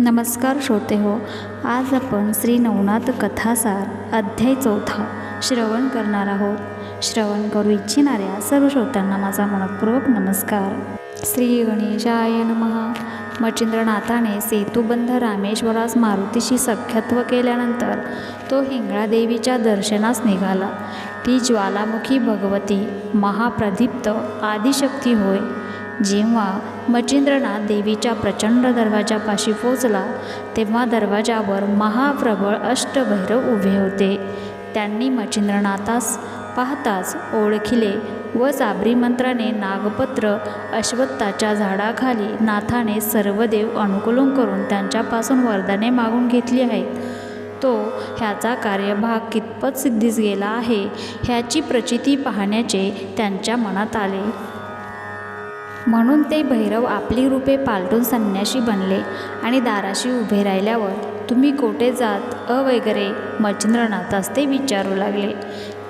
नमस्कार श्रोते हो आज आपण श्री नवनाथ कथासार अध्याय चौथा श्रवण करणार आहोत. श्रवण करू इच्छिणाऱ्या सर्व श्रोत्यांना माझा मनपूर्वक नमस्कार. श्री गणेशाय नमः. मच्छिंद्रनाथाने सेतुबंध रामेश्वरास मारुतीशी सख्यत्व केल्यानंतर तो हिंगळादेवीच्या दर्शनास निघाला. ती ज्वालामुखी भगवती महाप्रदीप्त आदिशक्ती होय. जेव्हा मच्छिंद्रनाथ देवीच्या प्रचंड दरवाजापाशी पोचला तेव्हा दरवाजावर महाप्रबळ अष्टभैरव उभे होते. त्यांनी मच्छिंद्रनाथास पाहताच ओळखिले व साबरी मंत्राने नागपत्र अश्वत्थाच्या झाडाखाली नाथाने सर्व देव अनुकूलन करून त्यांच्यापासून वरदाने मागून घेतली आहेत तो ह्याचा कार्यभाग कितपत सिद्धीस गेला आहे ह्याची प्रचिती पाहण्याचे त्यांच्या मनात आले. म्हणून ते भैरव आपली रूपे पालटून संन्याशी बनले आणि दाराशी उभे राहिल्यावर तुम्ही कोठे जात अ वगैरे मच्छिंद्रनाथास ते विचारू लागले.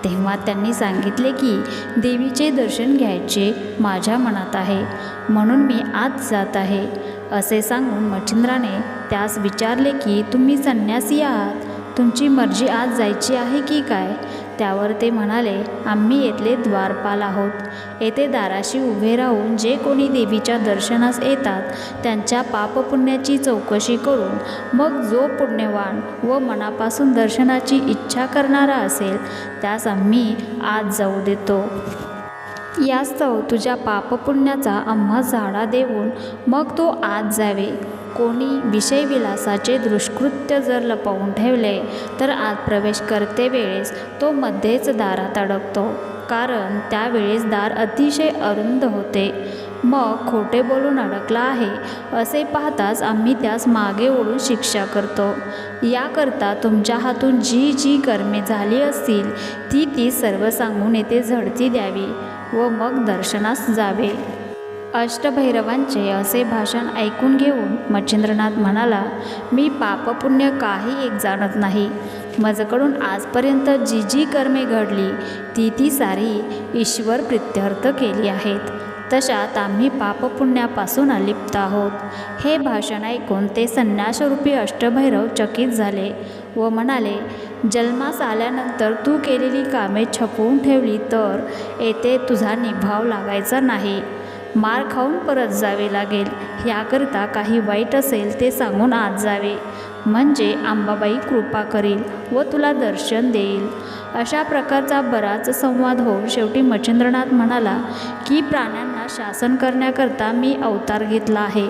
तेव्हा त्यांनी सांगितले की देवीचे दर्शन घ्यायचे माझ्या मनात आहे म्हणून मी आज जात आहे. असे सांगून मच्छिंद्राने त्यास विचारले की तुम्ही संन्यासी आहात? तुमची मर्जी आज जायची आहे की काय? त्यावर ते म्हणाले आम्ही येथले द्वारपाल आहोत. येथे दाराशी उभे राहून जे कोणी देवीच्या दर्शनास येतात त्यांच्या पापपुण्याची चौकशी करून मग जो पुण्यवान व मनापासून दर्शनाची इच्छा करणारा असेल त्यास आम्ही आज जाऊ देतो. यास्तव तुझ्या पापपुण्याचा आम्हा झाडा देऊन मग तो आज जावे. कोणी विषयविलासाचे दुष्कृत्य जर लपवून ठेवले तर आत प्रवेश करते वेळेस तो मध्येच दारात अडकतो. कारण त्यावेळेस दार अतिशय अरुंद होते. मग खोटे बोलून अडकला आहे असे पाहताच आम्ही त्यास मागे ओढून शिक्षा करतो. याकरता तुमच्या हातून जी जी कर्मे झाली असतील ती ती सर्व सांगून येथे झडती द्यावी व मग दर्शनास जावे. अष्टभैरवांचे असे भाषण ऐकून घेऊन मच्छिंद्रनाथ म्हणाला मी पापपुण्य काही एक जाणत नाही. माझ्याकडून आजपर्यंत जी जी कर्मे घडली ती ती सारी ईश्वर प्रित्यर्थ केली आहेत. तशात आम्ही पापपुण्यापासून अलिप्त आहोत. हे भाषण ऐकून ते संन्यासरूपी अष्टभैरव चकित झाले व म्हणाले जन्मास आल्यानंतर तू केलेली कामे छपवून ठेवली तर येथे तुझा निभाव लागायचा नाही. मार खाऊन परत जावे लागेल. याकरता काही वाईट असेल ते सांगून आत जावे. म्हणजे आंबाबाई कृपा करील व तुला दर्शन देईल. अशा प्रकारचा बराच संवाद होऊन शेवटी मच्छिंद्रनाथ म्हणाला की प्राण्यांना शासन करण्याकरता मी अवतार घेतला आहे.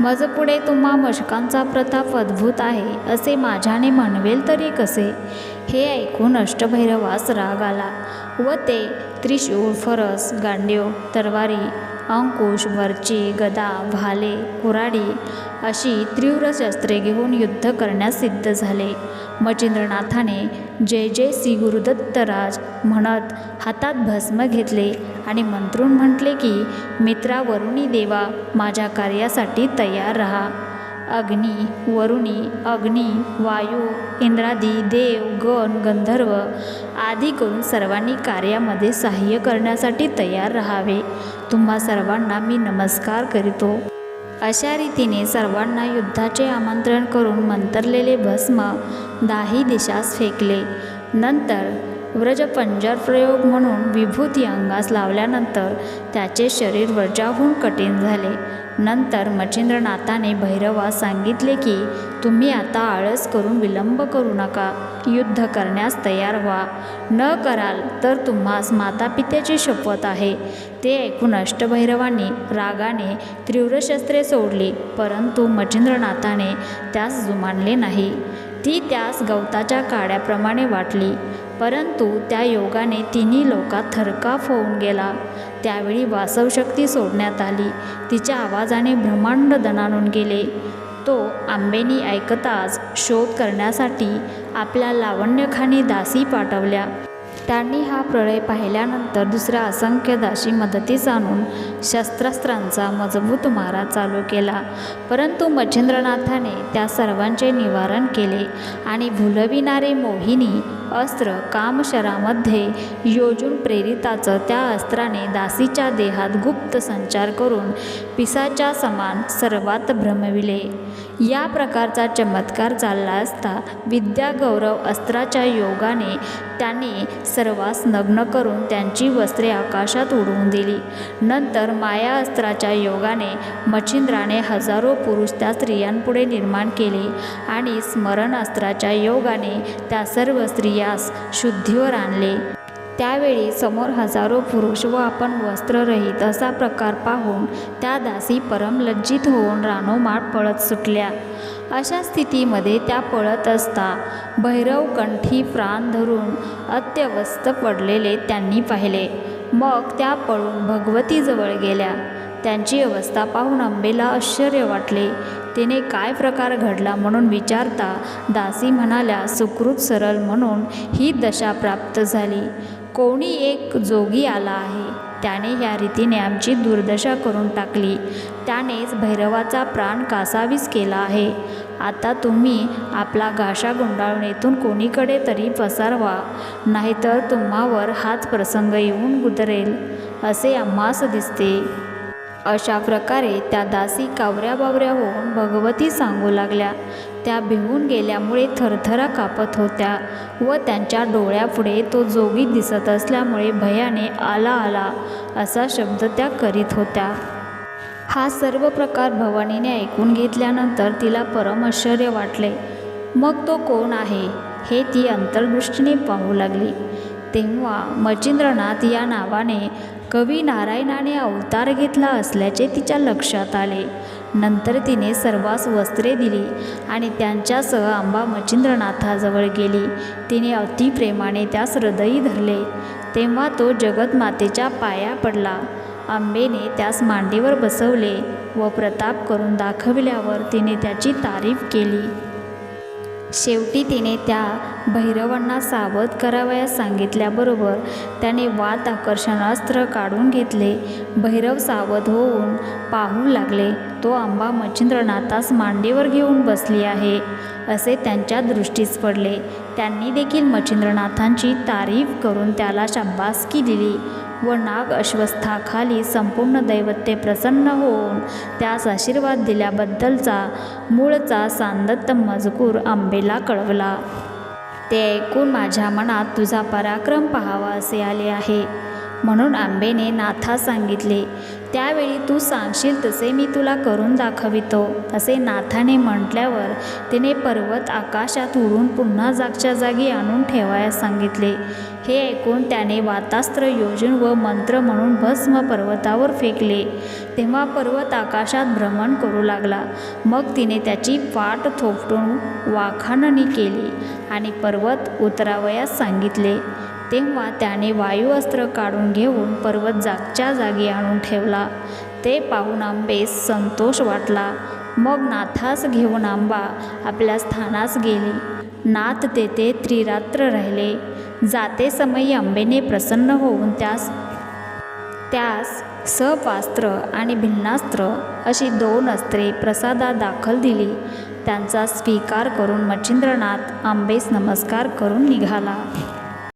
मज पुढे तुम्हा मशकांचा प्रताप अद्भुत आहे असे माझ्याने म्हणवेल तरी कसे हे ऐकून अष्टभैरवास राग आला. व ते त्रिशूळ फरस गांडीव तरवारी अंकुश वरची गदा भाले कुराडी अशी तीव्र शस्त्रे घेऊन युद्ध करण्यास सिद्ध झाले. मच्छिंद्रनाथाने जय जय श्री गुरुदत्तराज म्हणत हातात भस्म घेतले आणि मंत्रून म्हटले की मित्रावरुणी देवा माझ्या कार्यासाठी तयार रहा. अग्नी वरुणी अग्नी वायू इंद्रादी देव गण गंधर्व आदी करून सर्वांनी कार्यामध्ये सहाय्य करण्यासाठी तयार राहावे. तुम्हा सर्वांना मी नमस्कार करीतो. अशा रीतीने सर्वांना युद्धाचे आमंत्रण करून मंतरलेले भस्म दाही दिशास फेकले. नंतर व्रजपंजर प्रयोग म्हणून विभूती अंगास लावल्यानंतर त्याचे शरीर वजाहून कठीण झाले. नंतर मच्छिंद्रनाथाने भैरवास सांगितले की तुम्ही आता आळस करून विलंब करू नका. युद्ध करण्यास तयार व्हा. न कराल तर तुम्हास मातापित्याची शपथ आहे. ते ऐकून अष्टभैरवांनी रागाने तीव्र शस्त्रे सोडली परंतु मच्छिंद्रनाथाने त्यास जुमानले नाही. ती त्यास गवताच्या काड्याप्रमाणे वाटली. परंतु त्या योगाने तिन्ही लोकात थरकाफ होऊन गेला. त्यावेळी वासवशक्ती सोडण्यात आली. तिच्या आवाजाने ब्रह्मांड दणानून गेले. तो आंबेनी ऐकताच शोध करण्यासाठी आपल्या लावण्यखानी दासी पाठवल्या. त्यांनी हा प्रळय पाहिल्यानंतर दुसऱ्या असंख्य दाशी मदतीस आणून शस्त्रास्त्रांचा मजबूत मारा चालू केला. परंतु मच्छिंद्रनाथाने त्या सर्वांचे निवारण केले आणि भुलविणारे मोहिनी अस्त्र कामशरामध्ये योजून प्रेरिताचं त्या अस्त्राने दासीच्या देहात गुप्त संचार करून पिसाच्या समान सर्वात भ्रमविले. या प्रकारचा चमत्कार चालला असता विद्यागौरव अस्त्राच्या योगाने त्याने सर्वांस नग्न करून त्यांची वस्त्रे आकाशात उडवून दिली. नंतर माया अस्त्राच्या योगाने मच्छिंद्राने हजारो पुरुष त्या स्त्रियांपुढे निर्माण केले आणि स्मरण अस्त्राच्या योगाने त्या सर्व यास शुद्धीवर आणले. त्यावेळी समोर हजारो पुरुष व आपण वस्त्ररहित असा प्रकार पाहून त्या दासी परम लज्जित होऊन रानोमाळ पळत सुटल्या. अशा स्थितीमध्ये त्या पळत असता भैरव कंठी प्राण धरून अत्यवस्थ पडलेले त्यांनी पाहिले. मग त्या पळून भगवतीजवळ गेल्या. त्यांची अवस्था पाहून अंबेला आश्चर्य वाटले. तिने काय प्रकार घडला म्हणून विचारता दासी म्हणाल्या सुकृत सरळ म्हणून ही दशा प्राप्त झाली. कोणी एक जोगी आला आहे. त्याने ह्या रीतीने आमची दुर्दशा करून टाकली. त्यानेच भैरवाचा प्राण कासावीस केला आहे. आता तुम्ही आपला घाशा गुंडाळून कोणीकडे तरी पसारवा. नाहीतर तुम्हावर हाच प्रसंग येऊन गुदरेल. असे आम्हास दिसते. अशा प्रकारे त्या दासी कावऱ्या बावऱ्या होऊन भगवती सांगू लागल्या. त्या भिवून गेल्यामुळे थरथरा कापत होत्या व त्यांच्या डोळ्यापुढे तो जोगी दिसत असल्यामुळे भयाने आला आला असा शब्द त्या करीत होत्या. हा सर्व प्रकार भवानीने ऐकून घेतल्यानंतर तिला परम आश्चर्य वाटले. मग तो कोण आहे? हे ती अंतर्दृष्टीने पाहू लागली. तेव्हा मचिंद्रनाथ या नावाने कवी नारायणाने अवतार घेतला असल्याचे तिच्या लक्षात आले. नंतर तिने सर्वांस वस्त्रे दिली आणि त्यांच्यासह आंबा मचिंद्रनाथाजवळ गेली. तिने अतिप्रेमाने त्यास हृदयी धरले. तेव्हा तो जगतमातेच्या पाया पडला. आंबेने त्यास मांडीवर बसवले व प्रताप करून दाखविल्यावर तिने त्याची तारीफ केली. शेवटी तिने त्या भैरवांना सावध करावयास सांगितल्याबरोबर त्याने वात आकर्षणास्त्र काढून घेतले. भैरव सावध होऊन पाहू लागले तो आंबा मच्छिंद्रनाथास मांडीवर घेऊन बसली आहे असे त्यांच्या दृष्टीस पडले. त्यांनी देखील मच्छिंद्रनाथांची तारीफ करून त्याला शाब्बासकी दिली. व नाग अश्वस्थाखाली संपूर्ण दैवत्य प्रसन्न होऊन त्यास आशीर्वाद दिल्याबद्दलचा मूळचा सांदत्त मजकूर आंबेला कळवला. ते ऐकून माझ्या मनात तुझा पराक्रम पाहावा असे आले आहे. म्हणून आंबेने नाथास सांगितले. त्यावेळी तू सांगशील तसे मी तुला करून दाखवितो असे नाथाने म्हटल्यावर तिने पर्वत आकाशात उडून पुन्हा जागच्या जागी आणून ठेवायला सांगितले. हे ऐकून त्याने वातास्त्र योजन व मंत्र म्हणून भस्म पर्वतावर फेकले. तेव्हा पर्वत आकाशात भ्रमण करू लागला. मग तिने त्याची पाठ थोपटून वाखाणणी केली आणि पर्वत उतरावयास सांगितले. तेव्हा त्याने वायुअस्त्र काढून घेऊन पर्वत जागच्या जागी आणून ठेवला. ते पाहून आंबेस संतोष वाटला. मग नाथास घेऊन आंबा आपल्या स्थानास गेली. नाथ तेथे त्रिरात्र राहिले. जाते समयी आंबेने प्रसन्न होऊन त्यास त्यास सपास्त्र आणि भिन्नास्त्र अशी दोन अस्त्रे प्रसादात दाखल दिली. त्यांचा स्वीकार करून मच्छिंद्रनाथ आंबेस नमस्कार करून निघाला.